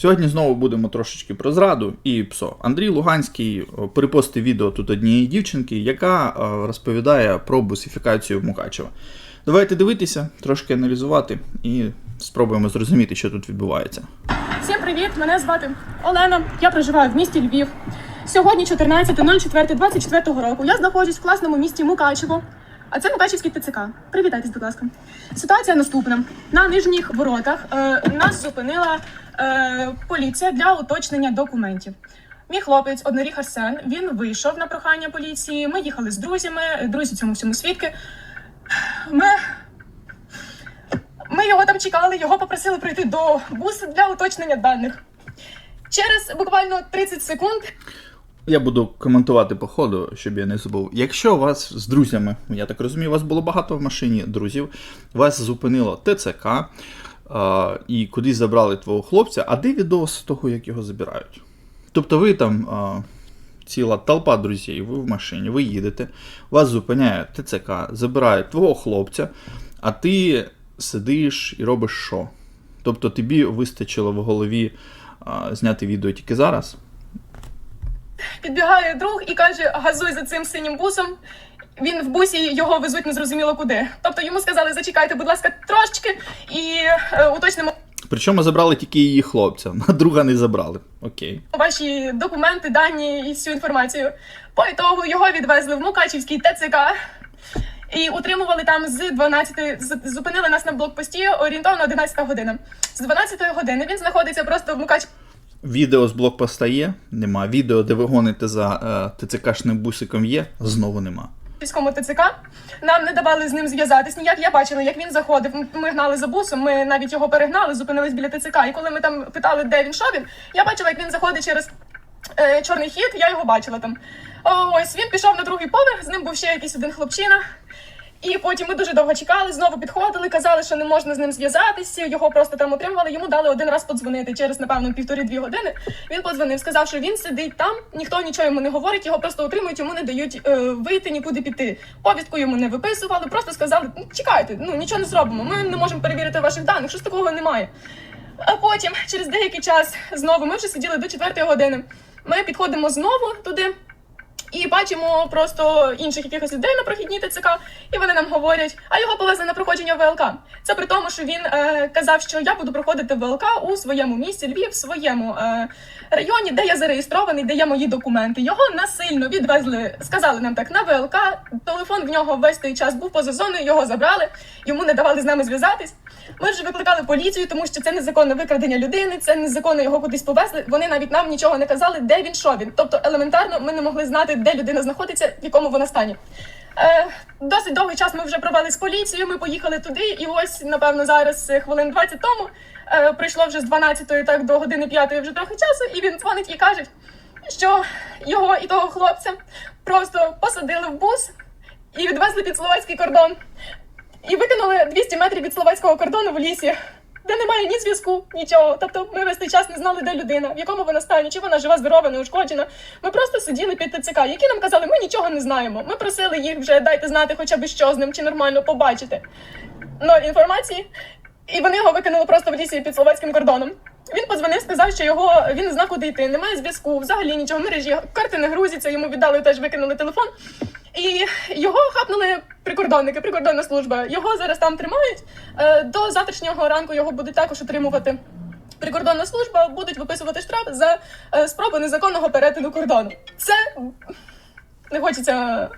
Сьогодні знову будемо трошечки про зраду і ПСО. Андрій Луганський о, перепостив відео тут однієї дівчинки, яка е, розповідає про бусифікацію Мукачева. Давайте дивитися, трошки аналізувати і спробуємо зрозуміти, що тут відбувається. Всім привіт! Мене звати Олена. Я проживаю в місті Львів. Сьогодні 14.04.24 року. Я знаходжусь в класному місті Мукачево. А це Мукачевський ТЦК. Привітайтесь, будь ласка. Ситуація наступна: на нижніх воротах е, нас зупинила е, поліція для уточнення документів. Мій хлопець, одноріг Арсен, він вийшов на прохання поліції. Ми їхали з друзями, друзі цьому всьому свідки. Ми ми його там чекали, його попросили прийти до бусу для уточнення даних. Через буквально 30 секунд Я буду коментувати по ходу, щоб я не забув. Якщо вас з друзями, я так розумію, у вас було багато в машині друзів, вас зупинило ТЦК е, і кудись забрали твого хлопця, а де відос того, як його забирають? Тобто ви там е, ціла толпа друзів, ви в машині, ви їдете, вас зупиняє ТЦК, забирають твого хлопця, а ти сидиш і робиш що? Тобто тобі вистачило в голові е, зняти відео тільки зараз. Підбігає друг і каже: газуй за цим синім бусом. Він в бусі його везуть незрозуміло куди. Тобто йому сказали, зачекайте, будь ласка, трошечки і е, уточнимо Причому забрали тільки її хлопця, на друга не забрали. Окей. ваші документи, дані і всю інформацію. По ітогу його відвезли в Мукачівський ТЦК. І утримували там з 12, з- зупинили нас на блокпості орієнтовно 11 година. З 12 години він знаходиться просто в Мукач... Відео з блокпоста є, нема. Відео, де ви гоните за е, ТЦКшним бусиком є, знову нема. військовому ТЦК. Нам не давали з ним зв'язатись ніяк. Я бачила, як він заходив. Ми гнали за бусом. Ми навіть його перегнали, зупинились біля ТЦК. І коли ми там питали, де він, що він, я бачила, як він заходить через е, чорний хід. Я його бачила там. Ось він пішов на другий поверх. З ним був ще якийсь один хлопчина. І потім ми дуже довго чекали, знову підходили, казали, що не можна з ним зв'язатися. Його просто там утримували. Йому дали один раз подзвонити через напевно півтори-дві години. Він подзвонив, сказав, що він сидить там, ніхто нічого йому не говорить, його просто утримують, йому не дають е, вийти, нікуди піти. Повістку йому не виписували, просто сказали: «Ну, чекайте, ну нічого не зробимо. Ми не можемо перевірити ваших даних, щось такого немає. А потім, через деякий час, знову ми вже сиділи до четвертої години. Ми підходимо знову туди. І бачимо просто інших якихось людей на прохідній ТЦК, і вони нам говорять, а його повезли на проходження ВЛК. Це при тому, що він е, казав, що я буду проходити ВЛК у своєму місті Львів, в своєму е, районі, де я зареєстрований, де є мої документи. Його насильно відвезли, сказали нам так на ВЛК. Телефон в нього весь той час був поза зоною, його забрали, йому не давали з нами зв'язатись. Ми вже викликали поліцію, тому що це незаконне викрадення людини, це незаконно його кудись повезли. Вони навіть нам нічого не казали, де він, що він. Тобто елементарно ми не могли знати, де людина знаходиться, в якому вона стані. Е, досить довгий час ми вже провели з поліцією. Ми поїхали туди, і ось, напевно, зараз е, хвилин 20 тому е, прийшло вже з 12 так до години 5 вже трохи часу, і він дзвонить і каже, що його і того хлопця просто посадили в бус і відвезли під словацький кордон. І викинули 200 метрів від словацького кордону в лісі, де немає ні зв'язку, нічого. Тобто ми весь цей час не знали, де людина, в якому вона стані, чи вона жива, здорова, неушкоджена. Ми просто сиділи під ТЦК, які нам казали, ми нічого не знаємо. Ми просили їх вже дайте знати хоча б що з ним, чи нормально побачити. Ноль інформації. І вони його викинули просто в лісі під словацьким кордоном. Він подзвонив, сказав, що його він не знає, куди йти, немає зв'язку, взагалі нічого мережі, карти не грузяться, йому віддали теж викинули телефон. І його хапнули прикордонники, прикордонна служба. Його зараз там тримають. Е, До завтрашнього ранку його будуть також отримувати. Прикордонна служба будуть виписувати штраф за е, спробу незаконного перетину кордону. Це не хочеться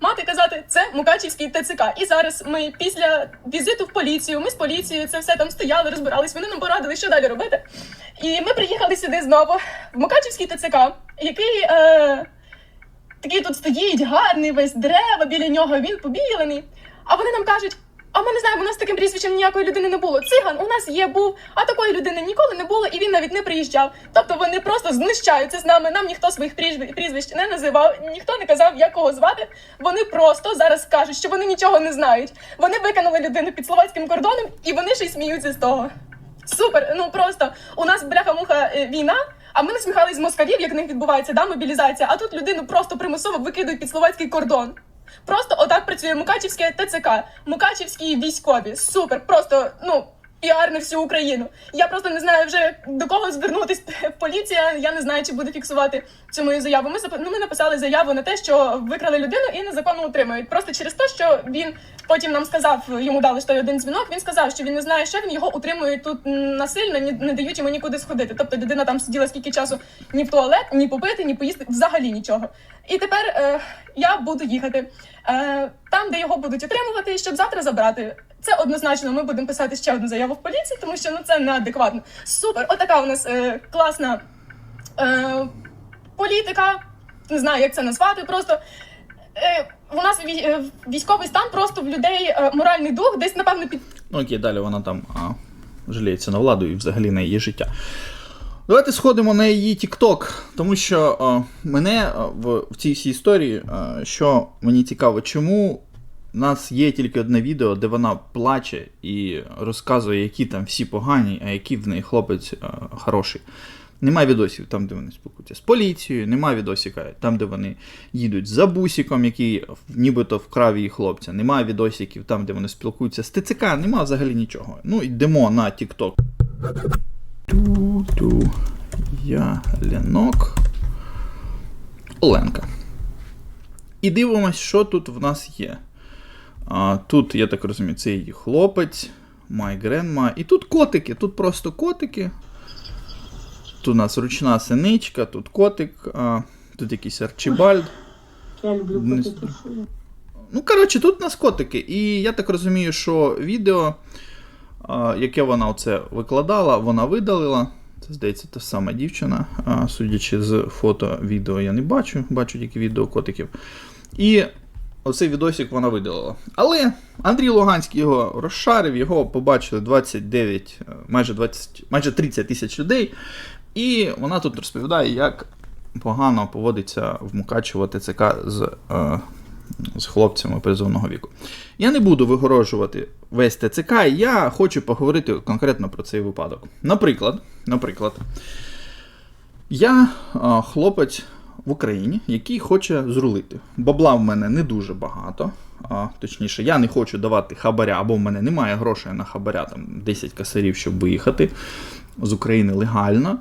мати казати, це Мукачівський ТЦК. І зараз ми після візиту в поліцію, ми з поліцією це все там стояли, розбирались. Вони нам порадили, що далі робити. І ми приїхали сюди знову в Мукачівський ТЦК, який. Е, такий тут стоїть, гарний весь дерева біля нього, він побілений. А вони нам кажуть: а ми не знаємо, у нас таким прізвищем ніякої людини не було. Циган у нас є, був, а такої людини ніколи не було, і він навіть не приїжджав. Тобто вони просто знущаються з нами. Нам ніхто своїх прізвищ, не називав, ніхто не казав, як кого звати. Вони просто зараз кажуть, що вони нічого не знають. Вони викинули людину під словацьким кордоном, і вони ще й сміються з того. Супер, ну просто у нас бляха-муха е, війна. А ми насміхались з москалів, як в них відбувається да, мобілізація, а тут людину просто примусово викидують під словацький кордон. Просто отак працює Мукачівське ТЦК, Мукачівські військові. Супер, просто ну піар на всю Україну. Я просто не знаю вже до кого звернутись. Поліція, я не знаю, чи буде фіксувати цю мою заяву. Ми ну, ми написали заяву на те, що викрали людину і незаконно утримують. Просто через те, що він потім нам сказав, йому дали той один дзвінок. Він сказав, що він не знає, що він його утримують тут насильно, ні, не дають йому нікуди сходити. Тобто людина там сиділа скільки часу ні в туалет, ні попити, ні поїсти, взагалі нічого. І тепер е, я буду їхати е, там, де його будуть отримувати, щоб завтра забрати. Це однозначно. Ми будемо писати ще одну заяву в поліцію, тому що ну це неадекватно. Супер, отака у нас е, класна е, політика. Не знаю, як це назвати. Просто е, у нас е, військовий стан, просто в людей е, моральний дух, десь напевно під Ну окей, далі вона там а, жаліється на владу і взагалі на її життя. Давайте сходимо на її TikTok, тому що а, мене в, в цій всій історії, а, що мені цікаво, чому у нас є тільки одне відео, де вона плаче і розказує, які там всі погані, а який в неї хлопець а, хороший. Нема відосів там, де вони спілкуються з поліцією, нема відосика там, де вони їдуть за бусиком, який нібито вкрав її хлопця. Нема відосиків там, де вони спілкуються з ТЦК, нема взагалі нічого. Ну, йдемо на TikTok. Ту-ту. Я Ленок. Оленка. І дивимось, що тут в нас є. А, тут, я так розумію, це її хлопець, My Grandma. І тут котики, тут просто котики. Тут у нас ручна синичка, тут котик, а, тут якийсь арчибальд. Я люблю Не котиків. Ну, коротше, тут у нас котики. І я так розумію, що відео, а, яке вона оце викладала, вона видалила. Це, здається, та сама дівчина. А, судячи з фото, відео я не бачу, бачу тільки відео котиків. І оцей відосик вона видалила. Але Андрій Луганський його розшарив, його побачили 29, е, майже 20, майже 30 тисяч людей. І вона тут розповідає, як погано поводиться в Мукачево ТЦК з, е, з хлопцями призовного віку. Я не буду вигороджувати весь ТЦК, я хочу поговорити конкретно про цей випадок. Наприклад, наприклад, я е, хлопець в Україні, який хоче зрулити. Бабла в мене не дуже багато. А, точніше, я не хочу давати хабаря, або в мене немає грошей на хабаря, там 10 касарів, щоб виїхати з України легально.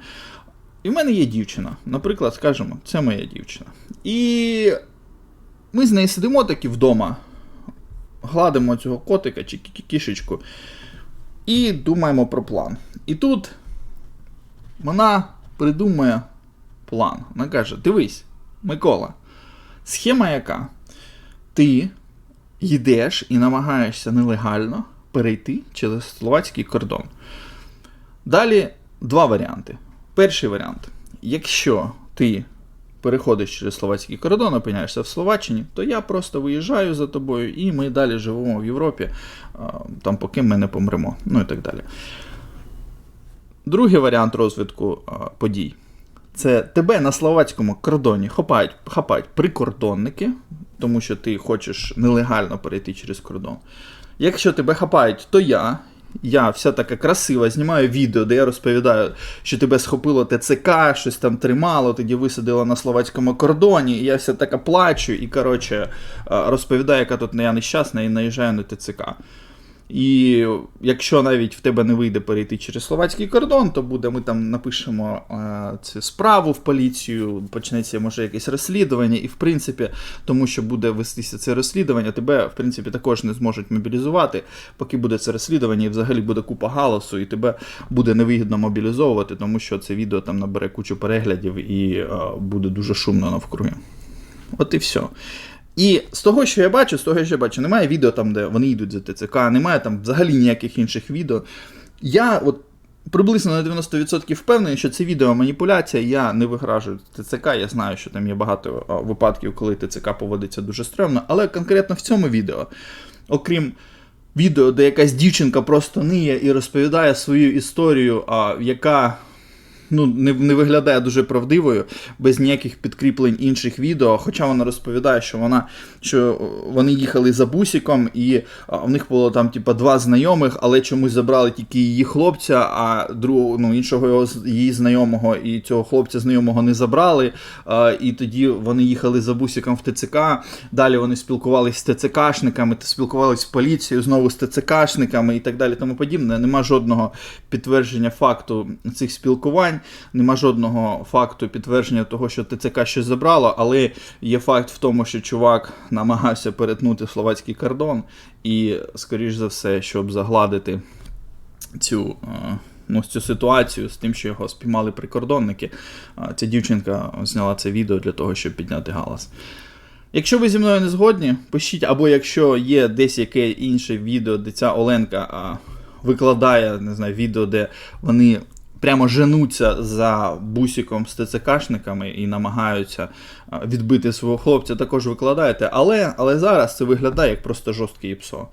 І в мене є дівчина. Наприклад, скажемо, це моя дівчина. І ми з нею сидимо таки вдома, гладимо цього котика чи кішечку і думаємо про план. І тут вона придумує план. Вона каже: Дивись, Микола, схема яка? Ти йдеш і намагаєшся нелегально перейти через словацький кордон. Далі два варіанти. Перший варіант: якщо ти переходиш через словацький кордон, опиняєшся в Словаччині, то я просто виїжджаю за тобою, і ми далі живемо в Європі, там поки ми не помремо. Ну і так далі. Другий варіант розвитку подій. Це тебе на словацькому кордоні хапають, хапають прикордонники, тому що ти хочеш нелегально перейти через кордон. Якщо тебе хапають, то я. Я вся така красива, знімаю відео, де я розповідаю, що тебе схопило ТЦК, щось там тримало, тоді висадило на словацькому кордоні, і я вся така плачу і, коротше, е, розповідаю, яка тут я нещасна, і наїжджаю на ТЦК. І якщо навіть в тебе не вийде перейти через словацький кордон, то буде, ми там напишемо е, цю справу в поліцію, почнеться може якесь розслідування, і в принципі, тому що буде вестися це розслідування, тебе в принципі також не зможуть мобілізувати, поки буде це розслідування, і взагалі буде купа галасу, і тебе буде невигідно мобілізовувати, тому що це відео там набере кучу переглядів і е, буде дуже шумно навкруги. От і все. І з того, що я бачу, з того, що я бачу, немає відео там, де вони йдуть за ТЦК, немає там взагалі ніяких інших відео. Я от приблизно на 90% впевнений, що це відео маніпуляція, я не вигражую ТЦК, я знаю, що там є багато випадків, коли ТЦК поводиться дуже стрьомно, але конкретно в цьому відео, окрім відео, де якась дівчинка просто ниє і розповідає свою історію, а, яка ну, не, не виглядає дуже правдивою, без ніяких підкріплень інших відео. Хоча вона розповідає, що вона що вони їхали за бусиком, і в них було там типа два знайомих, але чомусь забрали тільки її хлопця, а другого ну, іншого його, її знайомого і цього хлопця знайомого не забрали. А, і тоді вони їхали за бусиком в ТЦК. Далі вони спілкувалися з ТЦКшниками, спілкувалися з поліцією, знову з ТЦКшниками і так далі. Тому подібне. Нема жодного підтвердження факту цих спілкувань, нема жодного факту підтвердження того, що ТЦК щось забрало, але є факт в тому, що чувак намагався перетнути словацький кордон, і, скоріш за все, щоб загладити цю. е, Ну, цю ситуацію з тим, що його спіймали прикордонники. Ця дівчинка зняла це відео для того, щоб підняти галас. Якщо ви зі мною не згодні, пишіть, або якщо є десь яке інше відео, де ця Оленка викладає не знаю, відео, де вони прямо женуться за бусиком з ТЦКшниками і намагаються відбити свого хлопця, також викладайте. Але, але зараз це виглядає як просто жорстке іпсо.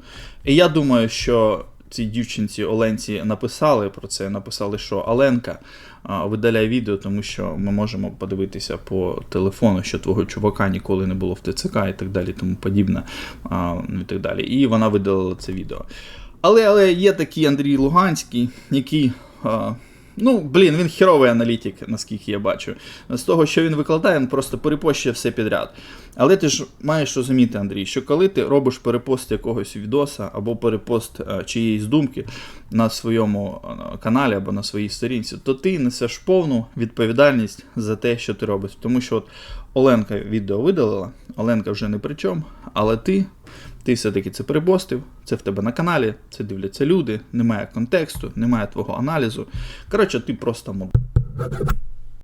І я думаю, що цій дівчинці Оленці написали про це, написали, що Оленка а, видаляй відео, тому що ми можемо подивитися по телефону, що твого чувака ніколи не було в ТЦК і так далі, тому подібне. Ну і так далі. І вона видалила це відео. Але, але є такий Андрій Луганський, який. Ну, блін, він херовий аналітик, наскільки я бачу. З того, що він викладає, він просто перепощує все підряд. Але ти ж маєш розуміти, Андрій, що коли ти робиш перепост якогось відоса або перепост е, чиєїсь думки на своєму е, каналі або на своїй сторінці, то ти несеш повну відповідальність за те, що ти робиш. Тому що от Оленка відео видалила, Оленка вже не при чому, але ти. Ти все-таки це перебостив, це в тебе на каналі, це дивляться люди, немає контексту, немає твого аналізу. Коротше, ти просто моб.